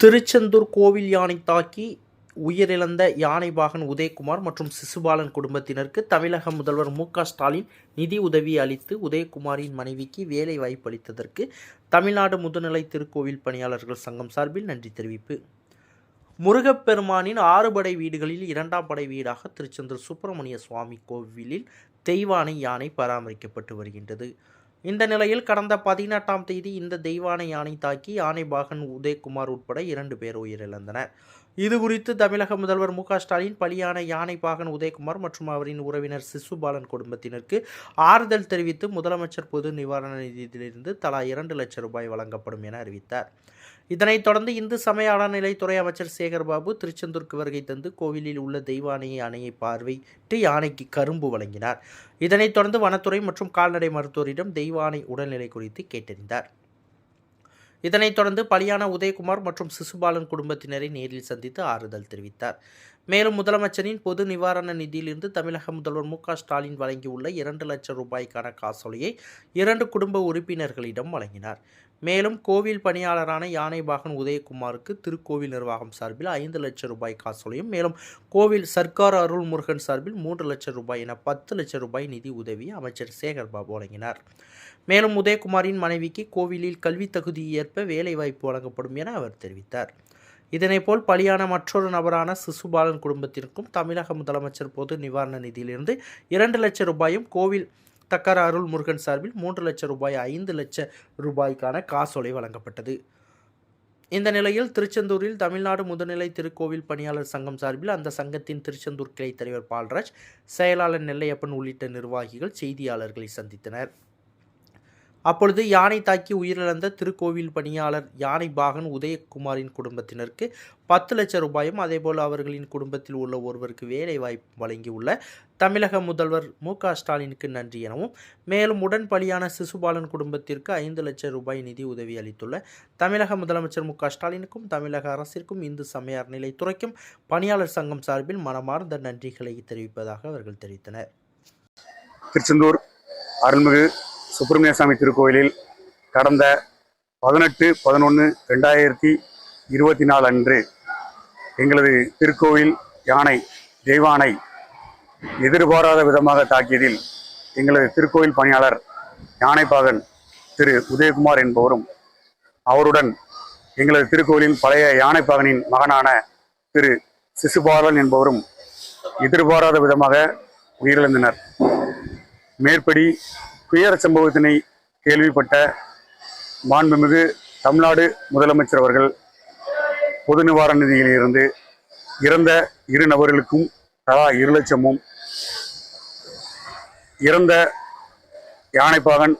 திருச்செந்தூர் கோவில் யானை தாக்கி உயிரிழந்த யானை வாகன் உதயகுமார் மற்றும் சிசுபாலன் குடும்பத்தினருக்கு தமிழக முதல்வர் மு ஸ்டாலின் நிதி உதவி அளித்து உதயகுமாரின் மனைவிக்கு வேலை வாய்ப்பு அளித்ததற்கு தமிழ்நாடு முதுநிலை திருக்கோவில் பணியாளர்கள் சங்கம் சார்பில் நன்றி தெரிவிப்பு. முருகப்பெருமானின் ஆறு படை வீடுகளில் இரண்டாம் படை வீடாக திருச்செந்தூர் சுப்பிரமணிய சுவாமி கோவிலில் தெய்வானை யானை பராமரிக்கப்பட்டு வருகின்றது. இந்த நிலையில் கடந்த பதினெட்டாம் தேதி இந்த தெய்வானை யானை தாக்கி யானை பாகன் உதயகுமார் உட்பட இரண்டு பேர் உயிரிழந்தனர். இது குறித்து தமிழக முதல்வர் மு க ஸ்டாலின் பலியான யானை பாகன் உதயகுமார் மற்றும் அவரின் உறவினர் சிசுபாலன் குடும்பத்தினருக்கு ஆறுதல் தெரிவித்து முதலமைச்சர் பொது நிவாரண நிதியிலிருந்து தலா இரண்டு லட்சம் ரூபாய் வழங்கப்படும் என அறிவித்தார். இதனைத் தொடர்ந்து இந்து சமய அறநிலைத்துறை அமைச்சர் சேகர்பாபு திருச்செந்தூருக்கு வருகை தந்து கோவிலில் உள்ள தெய்வானையை அணையை பார்வையிட்டு யானைக்கு கரும்பு வழங்கினார். இதனைத் தொடர்ந்து வனத்துறை மற்றும் கால்நடை மருத்துவரிடம் தெய்வானை உடல்நிலை குறித்து கேட்டறிந்தார். இதனைத் தொடர்ந்து பலியான உதயகுமார் மற்றும் சிசுபாலன் குடும்பத்தினரை நேரில் சந்தித்து ஆறுதல் தெரிவித்தார். மேலும் முதலமைச்சரின் பொது நிவாரண நிதியிலிருந்து தமிழக முதல்வர் மு ஸ்டாலின் வழங்கியுள்ள இரண்டு லட்சம் ரூபாய்க்கான காசோலையை இரண்டு குடும்ப உறுப்பினர்களிடம் வழங்கினார். மேலும் கோவில் பணியாளரான யானைபாகன் உதயகுமாருக்கு திருக்கோவில் நிர்வாகம் சார்பில் ஐந்து லட்சம் ரூபாய் காசோலையும் மேலும் கோவில் சர்க்கார் அருள் முருகன் சார்பில் மூன்று லட்சம் ரூபாய் என பத்து லட்சம் ரூபாய் நிதி உதவி அமைச்சர் சேகர்பாபு வழங்கினார். மேலும் உதயகுமாரின் மனைவிக்கு கோவிலில் கல்வி தகுதி ஏற்ப வேலைவாய்ப்பு வழங்கப்படும் என அவர் தெரிவித்தார். இதனைப்போல் பலியான மற்றொரு நபரான சிசுபாலன் குடும்பத்திற்கும் தமிழக முதலமைச்சர் பொது நிவாரண நிதியிலிருந்து இரண்டு லட்சம் ரூபாயும் கோவில் தக்கர அருள் முருகன் சார்பில் மூன்று லட்சம் ரூபாய் ஐந்து லட்சம் ரூபாய்க்கான காசோலை வழங்கப்பட்டது. இந்த நிலையில் திருச்செந்தூரில் தமிழ்நாடு முதுநிலை திருக்கோவில் பணியாளர் சங்கம் சார்பில் அந்த சங்கத்தின் திருச்செந்தூர் கிளை தலைவர் பால்ராஜ் செயலாளர் நெல்லையப்பன் உள்ளிட்ட நிர்வாகிகள் செய்தியாளர்களை சந்தித்தனர். அப்பொழுது யானை தாக்கி உயிரிழந்த திருக்கோவில் பணியாளர் யானை பாகன் உதயகுமாரின் குடும்பத்தினருக்கு பத்து லட்சம் ரூபாயும் அதேபோல் அவர்களின் குடும்பத்தில் உள்ள ஒருவருக்கு வேலை வாய்ப்பு வழங்கியுள்ள தமிழக முதல்வர் மு. க. ஸ்டாலினுக்கு நன்றி எனவும் மேலும் உடன் பலியான சிசுபாலன் குடும்பத்திற்கு ஐந்து லட்சம் ரூபாய் நிதி உதவி அளித்துள்ள தமிழக முதலமைச்சர் மு. க. ஸ்டாலினுக்கும் தமிழக அரசிற்கும் இந்து சமய நிலைத்துறைக்கும் பணியாளர் சங்கம் சார்பில் மனமார்ந்த நன்றிகளை தெரிவிப்பதாக அவர்கள் தெரிவித்தனர். திருச்செந்தூர் அருள்மிகு சுப்பிரமணிய சுவாமி திருக்கோயிலில் கடந்த பதினெட்டு பதினொன்று ரெண்டாயிரத்தி இருபத்தி நாலு அன்று எங்களது திருக்கோவில் யானை தெய்வானை எதிர்பாராத விதமாக தாக்கியதில் எங்களது திருக்கோவில் பணியாளர் யானைப்பாகன் திரு உதயகுமார் என்பவரும் அவருடன் எங்களது திருக்கோயிலின் பழைய யானைப்பாகனின் மகனான திரு சிசுபாலன் என்பவரும் எதிர்பாராத விதமாக உயிரிழந்தனர். மேற்படி துயர சம்பவத்தினை கேள்விப்பட்ட மாண்புமிகு தமிழ்நாடு முதலமைச்சர் அவர்கள் பொது நிவாரண நிதியிலிருந்து இறந்த இரு நபர்களுக்கும் தலா இரு லட்சமும் இறந்த யானைப்பாகன்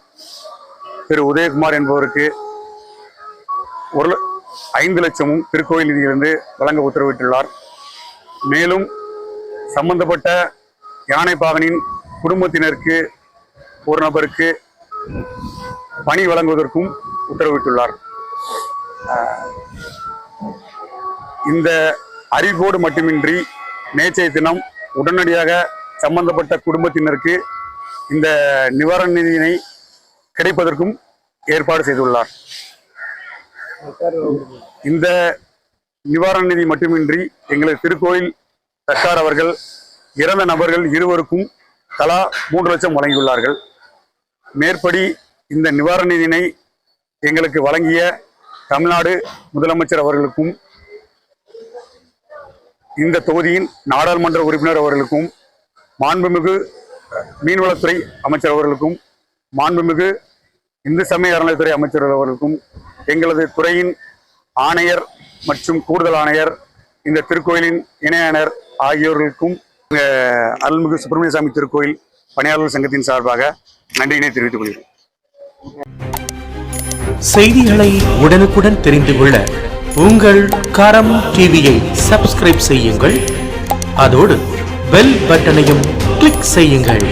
திரு உதயகுமார் என்பவருக்கு ஒரு ஐந்து லட்சமும் திருக்கோயில் நிதியிலிருந்து வழங்க உத்தரவிட்டுள்ளார். மேலும் சம்பந்தப்பட்ட யானைப்பாகனின் குடும்பத்தினருக்கு ஒரு நபருக்கு பணி வழங்குவதற்கும் உத்தரவிட்டுள்ளார். இந்த அறிவிப்போடு மட்டுமின்றி நேற்றைய தினம் உடனடியாக சம்பந்தப்பட்ட குடும்பத்தினருக்கு இந்த நிவாரண நிதியினை கிடைப்பதற்கும் ஏற்பாடு செய்துள்ளார். இந்த நிவாரண நிதி மட்டுமின்றி எங்களது திருக்கோயில் சர்க்கார் அவர்கள் இறந்த நபர்கள் இருவருக்கும் தலா மூன்று லட்சம் வழங்கியுள்ளார்கள். மேற்படி இந்த நிவாரண நிதியினை எங்களுக்கு வழங்கிய தமிழ்நாடு முதலமைச்சர் அவர்களுக்கும் இந்த தொகுதியின் நாடாளுமன்ற உறுப்பினர் அவர்களுக்கும் மாண்புமிகு மீன்வளத்துறை அமைச்சர் அவர்களுக்கும் மாண்புமிகு இந்து சமய அறநிலைத்துறை அமைச்சர் அவர்களுக்கும் எங்களது துறையின் ஆணையர் மற்றும் கூடுதல் ஆணையர் இந்த திருக்கோயிலின் இணையாளர் ஆகியோர்களுக்கும் அருள்மிகு சுப்பிரமணிய சாமி திருக்கோயில் பணியாளர்கள் சங்கத்தின் சார்பாக நன்றியினை தெரிவித்துக் கொள்கிறேன். செய்திகளை உடனுக்குடன் தெரிந்து கொள்ள உங்கள் கரம் டிவியை சப்ஸ்கிரைப் செய்யுங்கள். அதோடு பெல் பட்டனையும் கிளிக் செய்யுங்கள்.